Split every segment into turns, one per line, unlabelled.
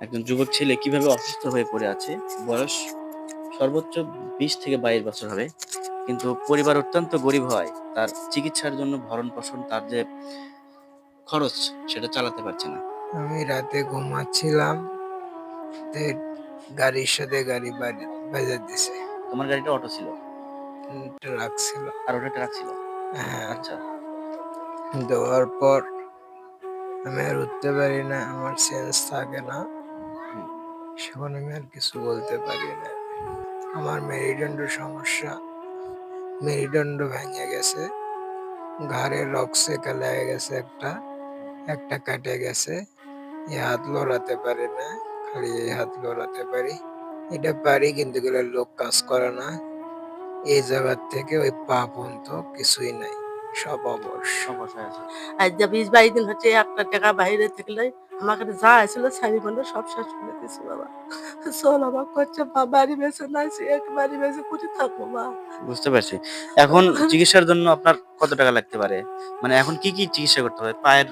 একজন যুবক ছেলে কীভাবে অসুস্থ হয়ে পড়ে আছে বয়স সর্বোচ্চ বিশ থেকে বাইশ বছর হবে। কিন্তু পরিবার অত্যন্ত গরিব হয় তার চিকিৎসার জন্য ভরণ পোষণ তার যে খরচ সেটা চালাতে পারছে না।
আমি রাতে ঘুমাচ্ছিলাম গাড়ির সাথে গাড়ি বাজার দিছে
তোমার গাড়িটা অটো ছিল?
ট্রাক ছিল।
আর ওটা ট্রাক ছিল?
হ্যাঁ।
আচ্ছা।
দেওয়ার পর আমি আর উঠতে পারি না আমার সেন্স থাকে না। সেখন আমি আর কিছু বলতে পারি না। আমার মেরুদণ্ড সমস্যা। মেরুদণ্ড ভেঙে গেছে। ঘাড়ে রক্সে লেগে গেছে একটা। একটা কাটে গেছে। এই হাত লড়াতে পারি না। খালি এই হাত লড়াতে পারি। এটা পারি কিন্তু এগুলো লোক কাজ করে না। এই জায়গার থেকে ওই পা পর্যন্ত কিছুই নাই। সব অবশ
সমস্যা
আজ যা বিশ বাইশ দিন হচ্ছে একটা টাকা বাইরে থাকলে আমার কাছে যা আসছিল শাড়ি বন্ধ সব শেষ করে দিয়েছি বাবা। চল আমার করছে মা বাড়ি বেসে না এক বাড়ি কোথায় থাকব মা।
বুঝতে পারছি। এখন চিকিৎসার জন্য আপনার কত টাকা লাগতে পারে? মানে এখন কি কি চিকিৎসা করতে হবে? পায়ের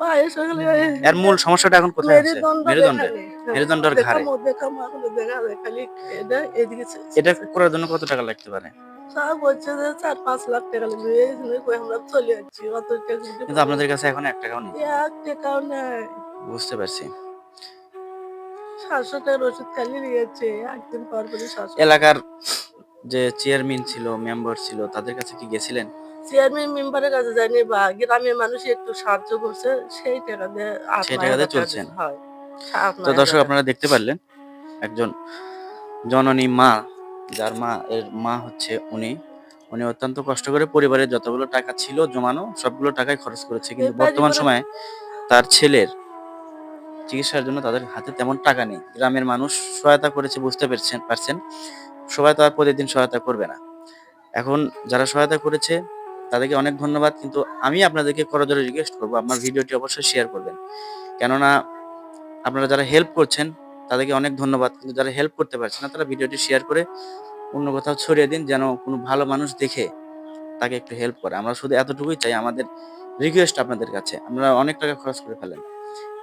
পায়ে সকালে
এর মূল সমস্যাটা এখন কোথায় আছে? মেরুদণ্ডে মেরুদণ্ড ঘাড়ে।
এটা
করার জন্য কত টাকা লাগতে পারে?
সব বলছে যে চার পাঁচ লাখ টাকা লাগবে। এই জন্য কই আমরা চলে যাচ্ছি। অত টাকা
কিন্তু আপনাদের কাছে এখন এক টাকাও নেই।
এক টাকাও নেই।
বুঝতে পারছি।
সাতশো টাকার ওষুধ খালি নিয়েছে একদিন পর পরই সাতশো
এলাকার যে চেয়ারম্যান ছিল মেম্বার ছিল তাদের কাছে কি গেছিলেন?
চেয়ারম্যান মেম্বারের কাছে যায়নি বা গ্রামের মানুষ একটু সাহায্য করছে সেই টাকা দিয়ে
সেই টাকা দিয়ে চলছেন। তো দর্শক আপনারা দেখতে পারলেন একজন জননী মা যার মা এর মা হচ্ছে উনি। উনি অত্যন্ত কষ্ট করে পরিবারের যতগুলো টাকা ছিল জমানো সবগুলো টাকাই খরচ করেছে। কিন্তু বর্তমান সময়ে তার ছেলের চিকিৎসার জন্য তাদের হাতে তেমন টাকা নেই। গ্রামের মানুষ সহায়তা করেছে বুঝতে পারছেন পারছেন। সবাই তো আর প্রতিদিন সহায়তা করবে না। এখন যারা সহায়তা করেছে তাদেরকে অনেক ধন্যবাদ। কিন্তু আমি আপনাদেরকে করজোরে রিকোয়েস্ট করব আমার ভিডিওটি অবশ্যই শেয়ার করবেন। কেননা আপনারা যারা হেল্প করছেন তাদেরকে অনেক ধন্যবাদ। কিন্তু যারা হেল্প করতে পারছে না, তারা ভিডিওটি শেয়ার করে অন্য কোথাও ছড়িয়ে দিন যেন কোনো ভালো মানুষ দেখে তাকে একটু হেল্প করে। আমরা শুধু এতটুকুই চাই আমাদের রিকোয়েস্ট আপনাদের কাছে। আমরা অনেক টাকা খরচ করে ফেলেন।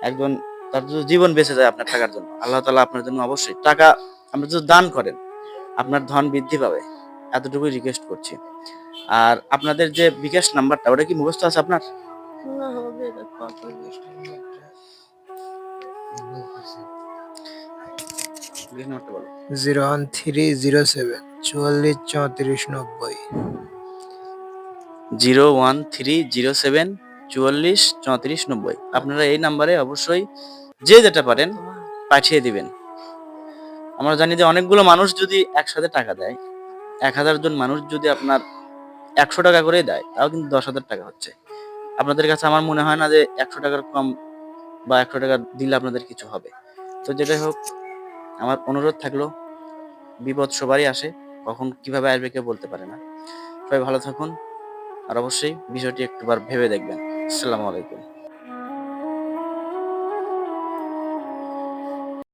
একজন, তার যদি জীবন বেঁচে যায় আপনার টাকার জন্য, আল্লাহ তালা আপনার জন্য অবশ্যই টাকা আপনি যদি দান করেন, আপনার ধন বৃদ্ধি পাবে। এতটুকুই রিকোয়েস্ট করছি। আর আপনাদের যে বিকাশ নাম্বারটা, ওটা কি মুখস্থ আছে আপনার?
না
zero one three zero seven চুয়াল্লিশ চৌত্রিশ নব্বই।
Zero one three zero seven চুয়াল্লিশ চৌত্রিশ নব্বই। আপনারা এই নাম্বারে অবশ্যই যে যেটা পারেন পাঠিয়ে দিবেন। আমরা জানি যে অনেকগুলো মানুষ যদি একসাথে টাকা দেয় এক হাজার জন মানুষ যদি আপনার একশো টাকা করে দেয় তাও কিন্তু দশ হাজার টাকা হচ্ছে। আপনাদের কাছে আমার মনে হয় না যে একশো টাকার কম বা একশো টাকা দিলে আপনাদের কিছু হবে। তো যেটাই হোক আমার অনুরোধ থাকল, বিপদ সবারই আসে, কখন কীভাবে আসবে কেউ বলতে পারে না। সবাই ভালো থাকুন, আর অবশ্যই বিষয়টি একটুবার ভেবে দেখবেন। আসসালামু আলাইকুম।